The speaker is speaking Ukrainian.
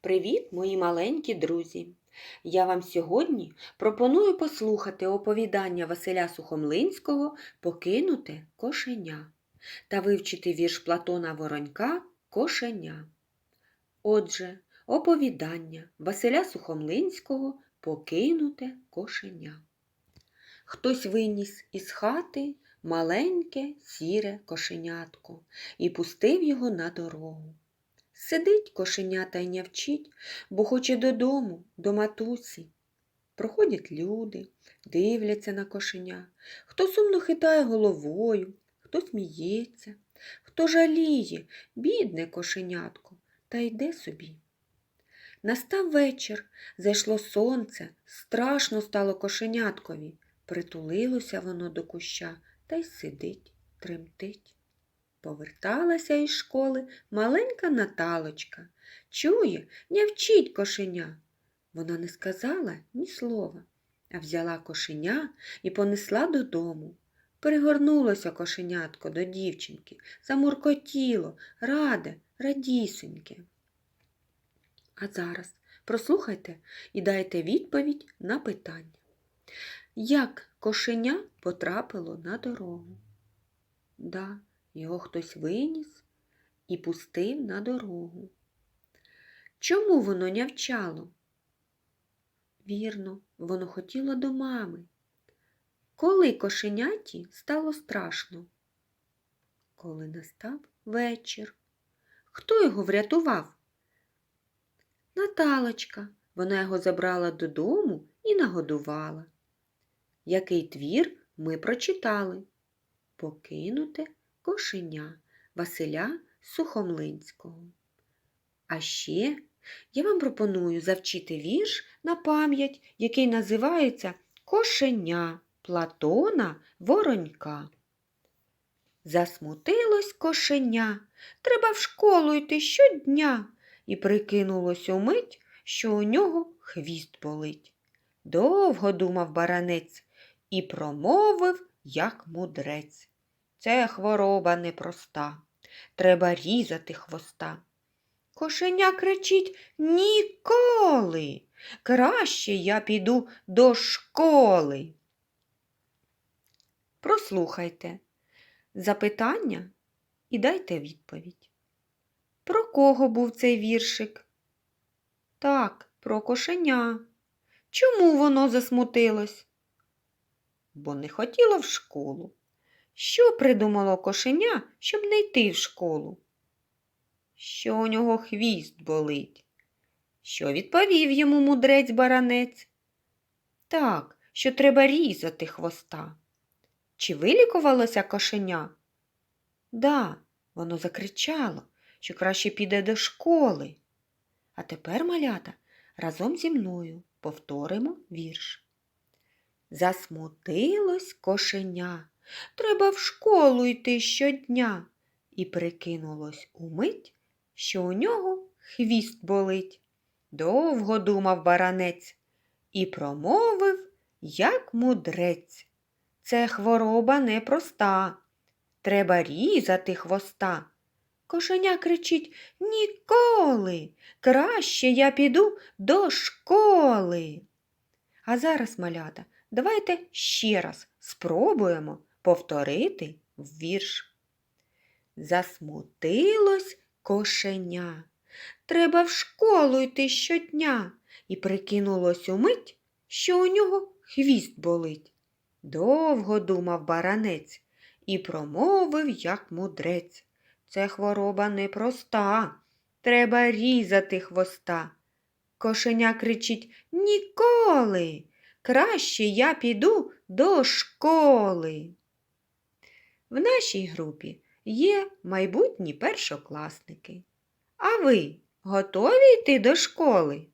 Привіт, мої маленькі друзі! Я вам сьогодні пропоную послухати оповідання Василя Сухомлинського Покинуте кошеня та вивчити вірш Платона Воронька Кошеня. Отже, оповідання Василя Сухомлинського Покинуте кошеня. Хтось виніс із хати маленьке сіре кошенятко і пустив його на дорогу. Сидить кошенята й нявчить, бо хоче додому, до матусі. Проходять люди, дивляться на кошеня, хто сумно хитає головою, хто сміється, хто жаліє, бідне кошенятко, та йде собі. Настав вечір, зайшло сонце, страшно стало кошеняткові. Притулилося воно до куща та й сидить, тремтить. Поверталася із школи маленька Наталочка. Чує, нявчить кошеня. Вона не сказала ні слова, а взяла кошеня і понесла додому. Перегорнулося кошенятко до дівчинки, замуркотіло, раде, радісеньке. А зараз прослухайте і дайте відповідь на питання. Як кошеня потрапило на дорогу? Да, його хтось виніс і пустив на дорогу. Чому воно нявчало? Вірно, воно хотіло до мами. Коли кошеняті стало страшно? Коли настав вечір. Хто його врятував? Наталочка. Вона його забрала додому і нагодувала. Який твір ми прочитали? Покинуте кошеня Василя Сухомлинського. А ще я вам пропоную завчити вірш на пам'ять, який називається Кошеня Платона Воронька. Засмутилось кошеня, треба в школу йти щодня, і прикинулось умить, що у нього хвіст болить. Довго думав баранець і промовив, як мудрець. Це хвороба непроста. Треба різати хвоста. Кошеня кричить ніколи. Краще я піду до школи. Прослухайте запитання і дайте відповідь. Про кого був цей віршик? Так, про кошеня. Чому воно засмутилось? Бо не хотіло в школу. Що придумало кошеня, щоб не йти в школу? Що у нього хвіст болить? Що відповів йому мудрець баранець? Так, що треба різати хвоста. Чи вилікувалося кошеня? Да, воно закричало, що краще піде до школи. А тепер, малята, разом зі мною повторимо вірш. Засмутилось кошеня. Треба в школу йти щодня. І прикинулось умить, що у нього хвіст болить. Довго думав баранець і промовив, як мудрець. Це хвороба непроста. Треба різати хвоста. Кошеня кричить Ніколи. Краще я піду до школи. А зараз, малята, давайте ще раз спробуємо повторити вірш. Засмутилось кошеня. Треба в школу йти щодня. І прикинулось умить, що у нього хвіст болить. Довго думав баранець і промовив, як мудрець. Це хвороба непроста. Треба різати хвоста. Кошеня кричить Ніколи. Краще я піду до школи. В нашій групі є майбутні першокласники. А ви готові йти до школи?